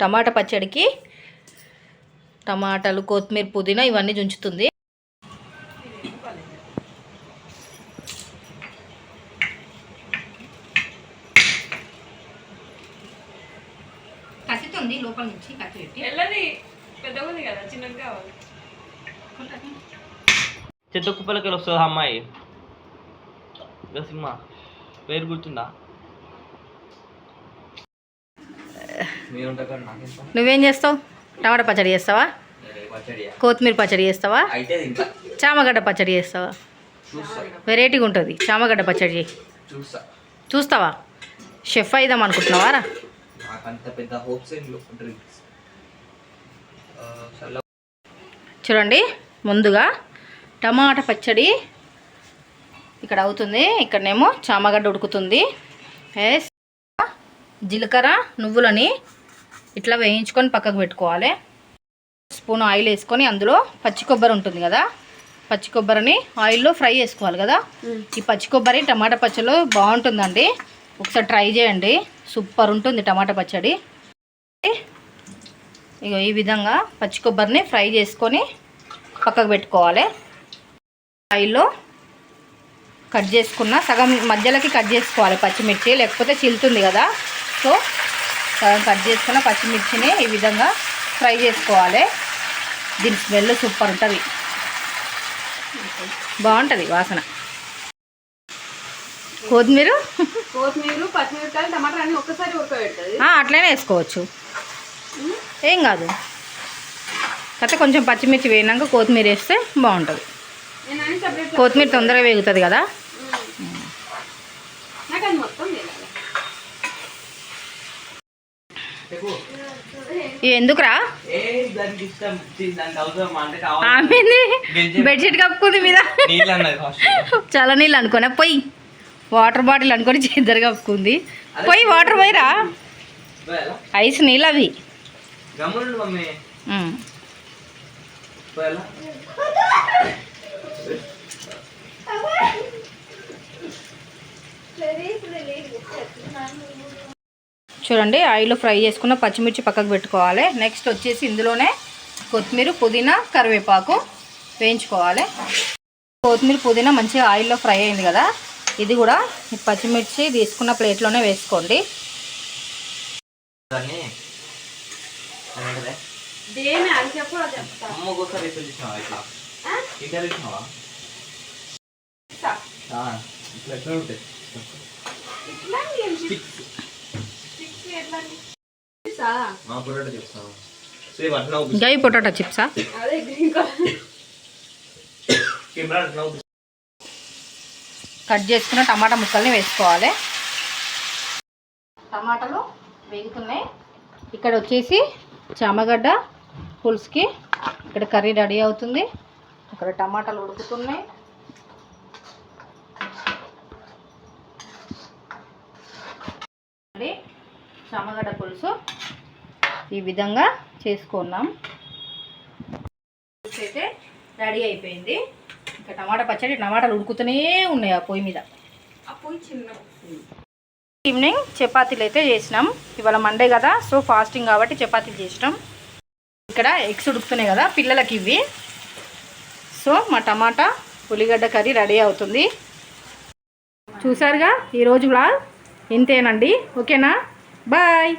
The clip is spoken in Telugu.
టమాటా పచ్చడికి టమాటాలు కొత్తిమీర పుదీనా ఇవన్నీ ఉంచుతుంది కసితుంది లోపల నుంచి కత్తి పెట్టి. వెళ్ళది పెద్దగా ఉంది కదా చిన్నది కావాలి. చెత్త కుప్పలకి వస్తుంది అమ్మాయి? ఇంకా సినిమా. పేరు గుర్తుందా? నువ్వేం చేస్తావు? టమాటా పచ్చడి చేస్తావా? కొత్తిమీర పచ్చడి చేస్తావా? చామగడ్డ పచ్చడి చేస్తావా? చూస్తా. వెరైటీగా ఉంటుంది. చామగడ్డ పచ్చడి చూస్తావా? షెఫ్ అయిదాం అనుకుంటున్నావా? రా. చూడండి ముందుగా టమాటా పచ్చడి ఇక్కడ అవుతుంది. ఇక్కడనేమో చామగడ్డ ఉడుకుతుంది. జీలకర్ర నువ్వులని ఇట్లా వేయించుకొని పక్కకు పెట్టుకోవాలి. స్పూన్ ఆయిల్ వేసుకొని అందులో పచ్చి కొబ్బరి ఉంటుంది కదా పచ్చి కొబ్బరిని ఆయిల్లో ఫ్రై చేసుకోవాలి కదా. ఈ పచ్చి కొబ్బరి టమాటా పచ్చళ్ళు బాగుంటుందండి. ఒకసారి ట్రై చేయండి. సూపర్ ఉంటుంది టమాటా పచ్చడి. ఇక ఈ విధంగా పచ్చి కొబ్బరిని ఫ్రై చేసుకొని పక్కకు పెట్టుకోవాలి. ఆయిల్లో కట్ చేసుకున్న సగం మధ్యలోకి కట్ చేసుకోవాలి పచ్చిమిర్చి లేకపోతే చిల్లుతుంది కదా. సో సగం కట్ చేసుకున్న పచ్చిమిర్చిని ఈ విధంగా ఫ్రై చేసుకోవాలి. దీని స్మెల్ సూపర్ ఉంటుంది. బాగుంటుంది వాసన. కొత్తిమీర? కొత్తిమీర పచ్చిమిరపకాయలు టమాటా అన్ని ఒక్కసారి ఉడకబెడుతుంది ఆ, అట్లనే వేసుకోవచ్చు. ఏం కాదు. కాకపోతే కొంచెం పచ్చిమిర్చి వేయినాక కొత్తిమీర వేస్తే బాగుంటుంది కొత్తిమీర తొందరగా వేగుతుంది కదా? ఎందుకురా? ఏ దానికి ఇష్టం. ఛీ, దానికి అవసరం అంటే కావాలి. ఆమెది బెడ్షీట్ కప్పుకుంది మీద. చాలా నీళ్ళు అనుకోనే పోయి వాటర్ బాటిల్ అనుకొని ఇద్దరు కప్పుకుంది. పోయి వాటర్ పోయిరా. ఐస్ నీళ్ళు అవి. పోయాలా? చూడండి ఆయిల్లో ఫ్రై చేసుకున్న పచ్చిమిర్చి పక్కకు పెట్టుకోవాలి. నెక్స్ట్ వచ్చేసి ఇందులోనే కొత్తిమీర పుదీనా కరివేపాకు వేయించుకోవాలి. కొత్తిమీర పుదీనా మంచిగా ఆయిల్లో ఫ్రై అయింది కదా? ఇది కూడా ఈ పచ్చిమిర్చి తీసుకున్న ప్లేట్లోనే వేసుకోండి. ఇట్లా? ఈ పొటాటో చిప్సా కట్ చేసుకున్న టమాటా ముక్కల్ని వేసుకోవాలి. టమాటాలు వేగుతున్నాయి. ఇక్కడ వచ్చేసి చామగడ్డ పులుసుకి ఇక్కడ కర్రీ రెడీ అవుతుంది. ఇక్కడ టమాటాలు ఉడుకుతున్నాయి. చామగడ్డ పులుసు ఈ విధంగా చేసుకున్నాం. పులుసు అయితే రెడీ అయిపోయింది. ఇంకా టమాటా పచ్చడి టమాటాలు ఉడుకుతూనే ఉన్నాయి ఆ పొయ్యి మీద. అప్పుడు చిన్న ఈవినింగ్. చపాతీలు అయితే చేసినాం. ఇవాళ మండే కదా సో ఫాస్టింగ్ కాబట్టి చపాతీలు చేసినాం. ఇక్కడ ఎగ్స్ ఉడుకుతున్నాయి కదా పిల్లలకి ఇవి. సో మా టమాటా ఉల్లిగడ్డ కర్రీ రెడీ అవుతుంది. చూసారుగా ఈరోజు బ్లాగ్ ఇంతేనండి. ఓకేనా? Bye!